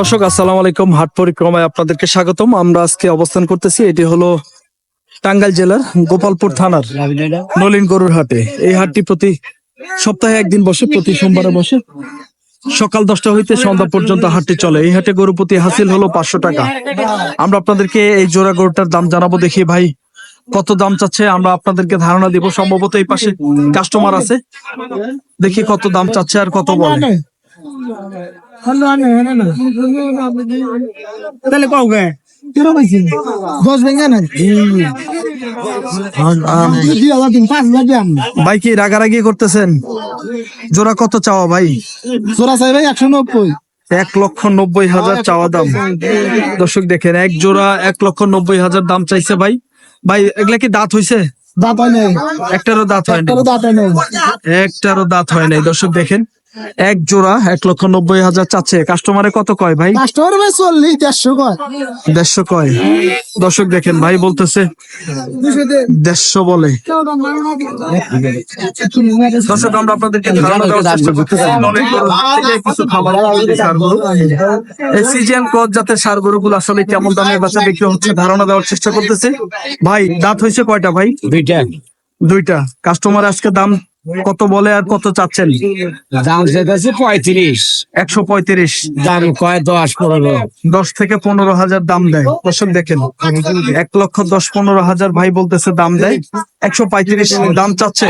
দর্শক, আসসালাম আলাইকুম। হাট পরিক্রমায় আপনাদেরকে স্বাগতম। আমরা আজকে অবস্থান করতেছি, এটি হলো টাঙ্গাইল জেলার গোপালপুর থানার নলিন গরুর হাটে। এই হাটটি প্রতি সপ্তাহে একদিন বসে, প্রতি সোমবারে বসে। সকাল দশটা হইতে সন্ধ্যা পর্যন্ত হাটটি চলে। এই হাটে গরু প্রতি হাসিল হলো পাঁচশো টাকা। আমরা আপনাদেরকে এই জোড়া গরুটার দাম জানাব দেখি ভাই, কত দাম চাচ্ছে? আমরা আপনাদেরকে ধারণা দিব, সম্ভবত এই পাশে কাস্টমার আছে। দেখি কত দাম চাচ্ছে আর কত বলে। তাহলে কও গে হয়েছে দশ ভেঙে না ভাই কি রাগারাগি করতেছেন? জোড়া কত চাওয়া ভাই? জোড়া চাই ভাই একশো নব্বই। এক লক্ষ নব্বই হাজার চাওয়া দাম। দর্শক দেখেন এক জোড়া এক লক্ষ নব্বই হাজার দাম চাইছে ভাই। ভাই এগুলা কি দাঁত হইছে? দাঁত হয় একটারও দাঁত হয় নাই। একটারও দাঁত হয় নাই। একটারও দাঁত হয় নাই। দর্শক দেখেন এক জোড়া এক লক্ষ নব্বই হাজার চাচ্ছে। কাস্টমারে কত কয় ভাই? কাস্টমার ভাই চল্লিশ দেড়শো কয়। দেড়শো কয়। দর্শক দেখেন ভাই বলতেছে দেড়শো বলে। দর্শক আমরা আপনাদেরকে ধারণা দেওয়ার চেষ্টা করতেছি। অনেক গরু থেকে কিছু খাবার সার গরু। এই সিজিএন ক্রস জাতের সার গরুগুলো আসলে কেমন দামে বেচা বিক্রি হচ্ছে ধারণা দেওয়ার চেষ্টা করতেছে। ভাই দাঁত হয়েছে কয়টা ভাই? দুইটা। দুইটা। কাস্টমার আজকে দাম কত বলে আর কত চাচ্ছেন? দাম যেতেছে পঁয়ত্রিশ। একশো পঁয়ত্রিশ। দাম কয়? দশ পনেরো। দশ থেকে পনেরো হাজার দাম দেয়। দর্শক দেখেন এক লক্ষ দশ পনেরো হাজার ভাই বলতেছে দাম দেয়। একশো পঁয়ত্রিশ দাম চাচ্ছে।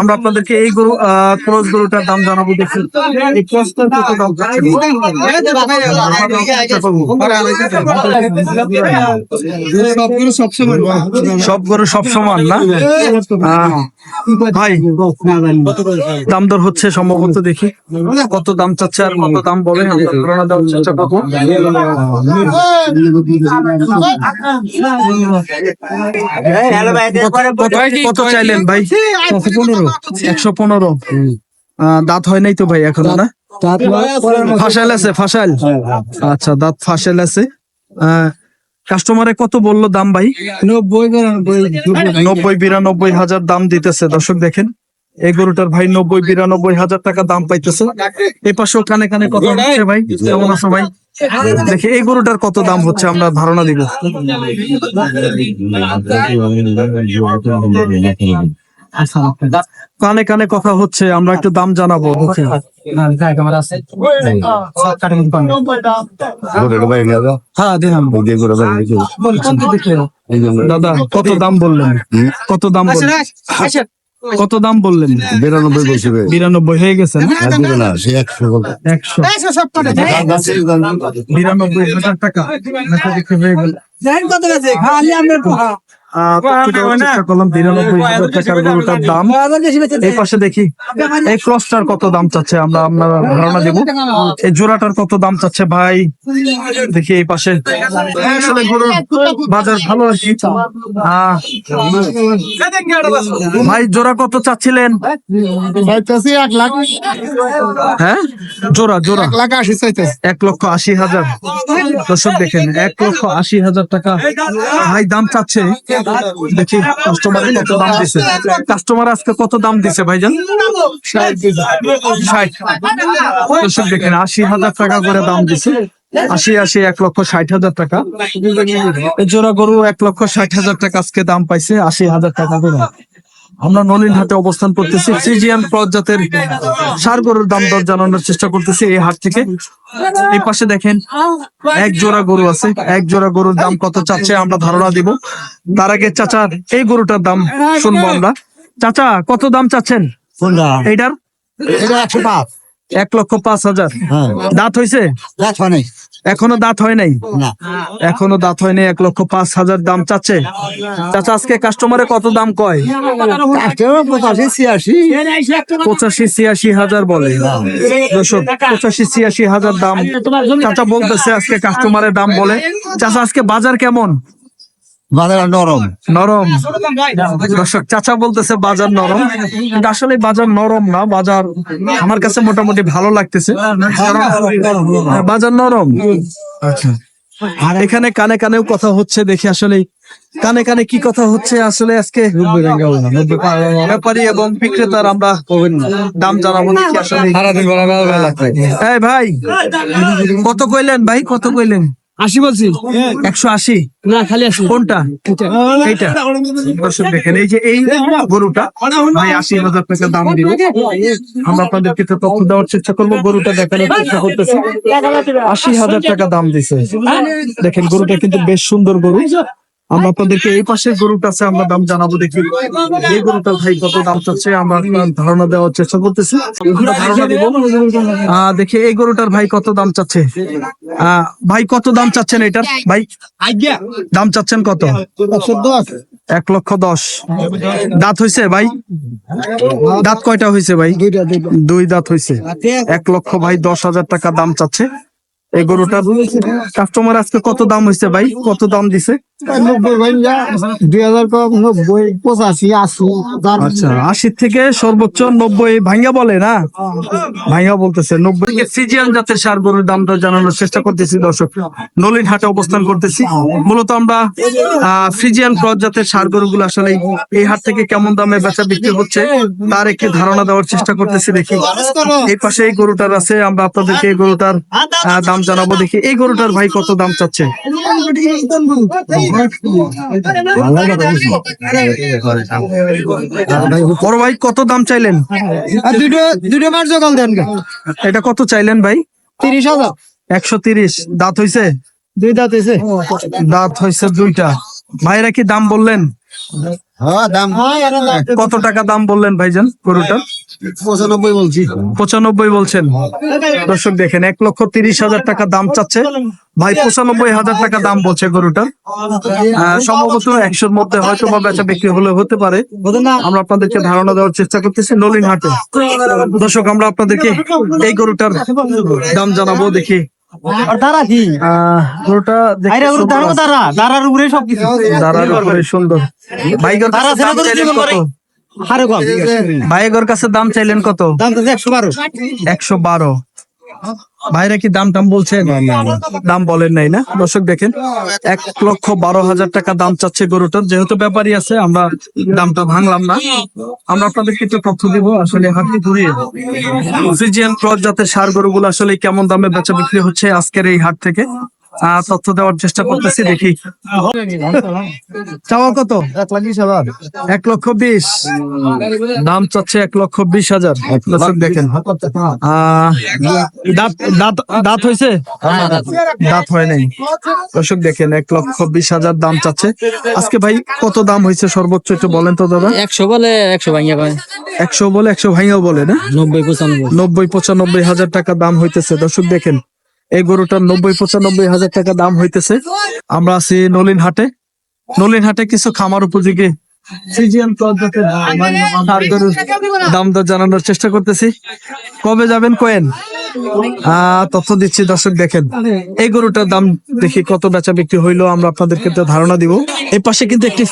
আমরা আপনাদেরকে এই গরু ক্রস গরুটার দাম জানাব দেখুন এই ক্রসটার কত দাম সব গরু সব সমান না? ভাই দাম দর হচ্ছে সম্ভবত দেখি। কত দাম চাচ্ছে আর কত দাম বলে? করব কত- কত চাইলেন ভাই? পনেরো। একশো পনেরো। আহ, দাঁত হয় নাই তো ভাই এখনও না? ফাঁসাইল আছে ফাঁসাইল? আচ্ছা দাঁত ফাঁসাইল আছে। কাস্টমারে কত বলল দাম ভাই? নব্বই নব্বই বিরানব্বই হাজার দাম দিতেছে দর্শক দেখেন। এই গরুটার ভাই নব্বই বিরানব্বই হাজার টাকা দাম পাইতেছে। এই পাশেও কানে কানে কত হচ্ছে ভাই কেমন আছো ভাই? দেখি, এই গরুটার কত দাম হচ্ছে? আমরা ধারণা দিব। কানে কানে কথা হচ্ছে, আমরা একটু দাম জানাব। হ্যাঁ দাদা, কত দাম বললেন? কত দাম বললেন? কত দাম বললেন? বিরানব্বই বলছি বিরানব্বই হয়ে গেছে না, সে একশো একশো। বিরানব্বই হাজার টাকা। হয়ে চেষ্টা করলাম বিরানব্বই হাজার টাকার গরুটার দাম। এই পাশে দেখি। এই ক্রসটার কত দাম চাচ্ছে আমরা আপনার ধারণা দেব। এই জোড়াটার কত দাম চাচ্ছে ভাই? দেখি এই পাশে। আসলে গরুর বাজার ভালো ভাই জোড়া কত চাচ্ছিলেন? চাইতেছি এক লাখ। হ্যাঁ? জোড়া জোড়া। এক লাখ আশি চাইতেছি। এক লক্ষ আশি হাজার। দর্শক দেখেন এক লক্ষ আশি হাজার টাকা। ভাই দাম চাচ্ছে। দেখি কাস্টমার কত দাম দিছে। কাস্টমার আজকে কত দাম দিছে ভাইজান? ষাট দর্শক দেখেন আশি হাজার টাকা করে দাম দিছে। আশি আশি এক লক্ষ ষাট হাজার টাকা। এই জোড়া গরু এক লক্ষ ষাট হাজার টাকা আজকে দাম পাইছে আশি হাজার টাকা করে। আমরা নলিন হাটে অবস্থান করতেছি। সিজিএম ক্রস জাতের সার গরুর দাম দর জানানোর চেষ্টা করতেছি এই হাট থেকে। এই পাশে দেখেন এক জোড়া গরু আছে। এক জোড়া গরুর দাম কত চাচ্ছে আমরা ধারণা দিব। তার আগে চাচার এই গরুটার দাম শুনব আমরা। চাচা কত দাম চাচ্ছেন? এইটার? এক লক্ষ পাঁচ হাজার। হ্যাঁ। দাঁত হয়েছে হয় নাই এখনও দাঁত হয় নাই? এখনও দাঁত হয়নি এক লক্ষ পাঁচ হাজার দাম চাচ্ছে। চাচা আজকে কাস্টমারে কত দাম কয়? পঁচাশি ছিয়াশি। পঁচাশি ছিয়াশি হাজার বলে। দর্শক পঁচাশি ছিয়াশি হাজার দাম। চাচা বলতেছে আজকে কাস্টমারের দাম বলে। চাচা আজকে বাজার কেমন? বাজার নরম। নরম। দর্শক চাচা বলতেছে বাজার নরম। কিন্তু আসলে বাজার নরম না বাজার আমার কাছে মোটামুটি ভালো লাগতেছে। বাজার নরম। আচ্ছা। আর এখানে কানে কানেও কথা হচ্ছে দেখি আসলে কানে কানে কি কথা হচ্ছে আসলে আজকে। ব্যাপারী এবং বিক্রেতার আমরা দাম জানাব আসলে। এই ভাই কত কইলেন ভাই কত কইলেন? আশি বলছি? একশো আশি? না খালি একশো কোনটা? এইটা। দর্শক দেখেন এই যে এই গরুটা ভাই আশি হাজার টাকা দাম দিব। আমরা আপনাদেরকে তো তখন দেওয়ার চেষ্টা করব গরুটা দেখানোর চেষ্টা করতেছি। আশি হাজার টাকা দাম দিছে। দেখেন গরুটা কিন্তু বেশ সুন্দর গরু। আমরা আপনাদেরকে এই পাশের গরুটা আছে আমরা দাম জানাব দেখি। এই গরুটার ভাই কত দাম চাচ্ছে আমরা ধারণা দেওয়ার চেষ্টা করতেছি। ধারণা দিব। আহ, দেখি এই গরুটার ভাই কত দাম চাচ্ছে? আহ, ভাই কত দাম চাচ্ছেন এটার? ভাই দাম চাচ্ছেন কত? এক লক্ষ দশ। দাঁত হইছে ভাই? দাঁত কয়টা হয়েছে ভাই? দুই দাঁত হইছে। এক লক্ষ ভাই দশ হাজার টাকা দাম চাচ্ছে। এই গরুটা কাস্টমার আজকে কত দাম হইছে ভাই? কত দাম দিছে? নব্বই ভাই যা দুই হাজার নব্বই পঁচাশি আশি আচ্ছা আশি থেকে সর্বোচ্চ নব্বই ভাঙ্গা বলে না? ভাঙ্গা বলতেছে নব্বই ফ্রিজিয়ান জাতের সার গরুর দামটা জানানোর চেষ্টা করতেছি দর্শক। নলিন হাটে অবস্থান করতেছি। মূলত আমরা ফ্রিজিয়ান ক্রস জাতের সার গরুগুলো আসলে এই হাট থেকে কেমন দামে বেচা বিক্রি হচ্ছে তার একটি ধারণা দেওয়ার চেষ্টা করতেছি দেখি। এই পাশে এই গরুটার আছে আমরা আপনাদেরকে এই গরুটার দাম জানাব দেখি এই গরুটার ভাই কত দাম চাচ্ছে? বড় ভাই কত দাম চাইলেন? আর দুটো দুটো মার জোগাল দেন এটা কত চাইলেন ভাই? তিরিশ হাজার। একশো তিরিশ। দাঁত হইছে? দুই দাঁত এসে দাঁত হইছে দুইটা। ভাইরা কি দাম বললেন? কত টাকা দাম বললেন ভাইজান গরুটার? পঁচানব্বই বলছি। পঁচানব্বই বলছেন। দর্শক দেখেন এক লক্ষ তিরিশ হাজার টাকা দাম চাচ্ছে। ভাই পঁচানব্বই হাজার টাকা দাম বলছে গরুটার। আহ, সম্ভবত একশোর মধ্যে হয়তো বা বেচা বিক্রি হলে হতে পারে। আমরা আপনাদেরকে ধারণা দেওয়ার চেষ্টা করতেছি নলিন হাটে দর্শক আমরা আপনাদেরকে এই গরুটার দাম জানাব দেখি। আর কি? গরুটা দাঁড়ার উপরে সবকিছু। দাঁড়ার উপরে সুন্দর। ভাইগর কাছে দাম চাইলেন জীবন কত? করে। ভাইগর কাছে দাম চাইলেন কত? দাম তো একশো বারো। একশো বারো। ভাইরা কি দাম টাম বলছে? দাম বলেন নাই না? দর্শক দেখেন এক লক্ষ বারো হাজার টাকা দাম চাচ্ছে গরুটার। যেহেতু ব্যাপারই আছে আমরা দামটা ভাঙলাম না। আমরা আপনাদেরকে একটু তথ্য দিব আসলে হাতি ঘুরিয়ে অক্সিজেন ক্রস জাতের সার গরুগুলো আসলে কেমন দামে বেচা বিক্রি হচ্ছে আজকের এই হাট থেকে? তথ্য দেওয়ার চেষ্টা করতেছি দেখি। চাওয়া কত? এক লাখ বিশ হাজার এক লক্ষ বিশ। দাম চাচ্ছে এক লক্ষ বিশ হাজার। দেখেন। দাঁত দাঁত দাঁত হয়েছে? দাঁত হয় নাই। দর্শক দেখেন এক লক্ষ বিশ হাজার দাম চাচ্ছে। আজকে ভাই কত দাম হয়েছে সর্বোচ্চ একটু বলেন তো দাদা? একশো বলে একশো ভাঙিয়া ভাই একশো বলে একশো ভাইয়াও বলে না? নব্বই পঁচানব্বই। নব্বই পঁচানব্বই হাজার টাকা দাম হইতেছে। দর্শক দেখেন এই গরুটার নব্বই পঁচানব্বই হাজার টাকা দাম হইতেছে আমরা আছি নলিন হাটে নলিন হাটে কিছু খামার উপযোগী দাম দর জানানোর চেষ্টা করতেছি কবে যাবেন কোয়েন তথ্য দিচ্ছি দর্শক দেখেন। এই গরুটার দাম দেখি কত বেচা বিক্রি হইল আমরা আপনাদেরকে ধারণা দিব। এই পাশে কিন্তু একটি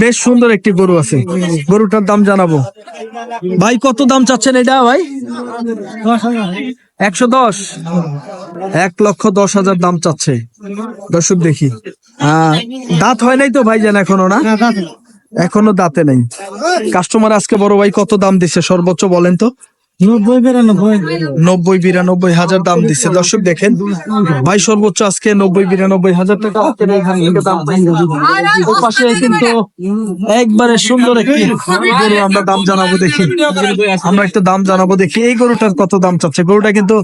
বেশ সুন্দর একটি গরু আছে। গরুটার দাম জানাব। ভাই কত দাম চাচ্ছেন এটা ভাই? একশো দশ। এক লক্ষ দশ হাজার দাম চাচ্ছে। দর্শক দেখি। আহ, দাঁত হয় নাই তো ভাই জান এখনও না? এখনও দাঁতে নেই। কাস্টমার আজকে বড় ভাই কত দাম দিচ্ছে সর্বোচ্চ বলেন তো। নব্বই বিরানব্বই নব্বই বিরানব্বই হাজার দাম দিচ্ছে। দর্শক দেখেন, ভাই, সর্বোচ্চ আজকে নব্বই বিরানব্বই হাজার টাকা। কিন্তু একবারে সুন্দর একটি গরু আমরা দাম জানাব দেখি। আমরা একটু দাম জানাব দেখি। এই গরুটার কত দাম চাচ্ছে? গরুটা কিন্তু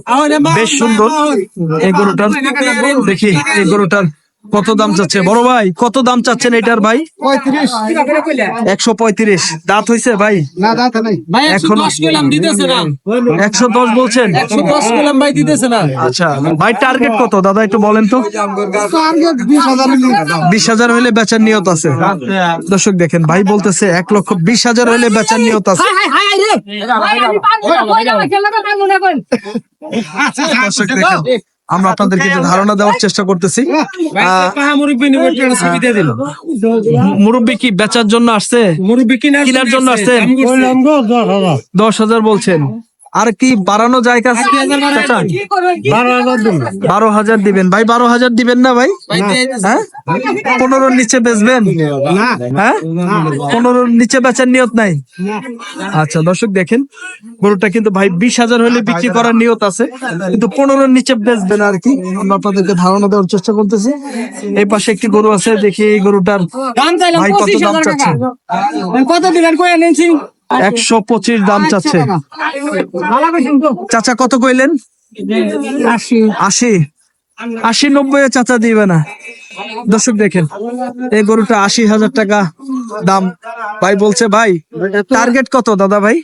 বেশ সুন্দর। এই গরুটার দেখি, এই গরুটার কত দাম চাচ্ছে? বড় ভাই কত দাম চাচ্ছেন এটার ভাই? একশো পঁয়ত্রিশ। দাঁত হইছে ভাই? না এখন একশো দশ বলছেন? ভাই আচ্ছা ভাই টার্গেট কত? দাদা একটু বলেন তো। বিশ হাজার বিশ হাজার হলে বেচার নিয়ত আছে। দর্শক দেখেন ভাই বলতেছে এক লক্ষ বিশ হাজার হলে বেচার নিয়ত আছে। দর্শক দেখেন। আমরা আপনাদেরকে যে ধারণা দেওয়ার চেষ্টা করতেছি। মুরব্বী কি বেচার জন্য আসছে? কিনার জন্য আসছেন দশ হাজার বলছেন। আর কি বাড়ানো যায় বারো হাজার দিবেন। ভাই বারো হাজার দিবেন না ভাই? হ্যাঁ? পনেরোর নিচে বেচবেন? না। হ্যাঁ? পনেরোর নিচে বেচার নিয়ত নাই? আচ্ছা দর্শক দেখেন গরুটা কিন্তু ভাই বিশ হাজার হলে বিক্রি করার নিয়ত আছে। কিন্তু পনেরোর নিচে বেচবেন আর কি। আমরা আপনাদেরকে ধারণা দেওয়ার চেষ্টা করতেছি। এই পাশে একটি গরু আছে দেখি এই গরুটার ভাই কত দাম চাচ্ছে? কত দিলেন কয়ে নিয়েছি একশো পঁচিশ দাম চাচ্ছে। চাচা কত কইলেন? আশি। আশি। নব্বই চাচা দিবে না। দর্শক দেখেন এই গরুটা আশি হাজার টাকা দাম। ভাই বলছে ভাই টার্গেট কত দাদা ভাই?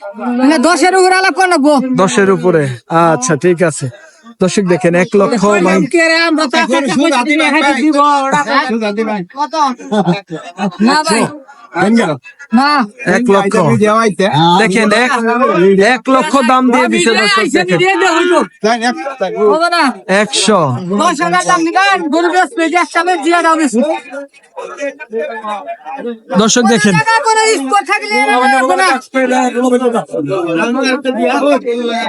দশের উপরে আলাপ করব দশের উপরে। আচ্ছা ঠিক আছে। দর্শক দেখেন এক লক্ষ ভাই। এক লক্ষ। দেখেন এক লক্ষ দাম দিয়ে দর্শক দেখেন। একশো। দর্শক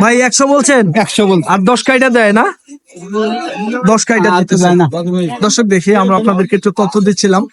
ভাই একশো বলছেন? একশো বল আর দশ কাইটা দেয় না? দশ কাইটা দেয় না। দর্শক দেখি আমরা আপনাদেরকে একটু তথ্য দিচ্ছিলাম।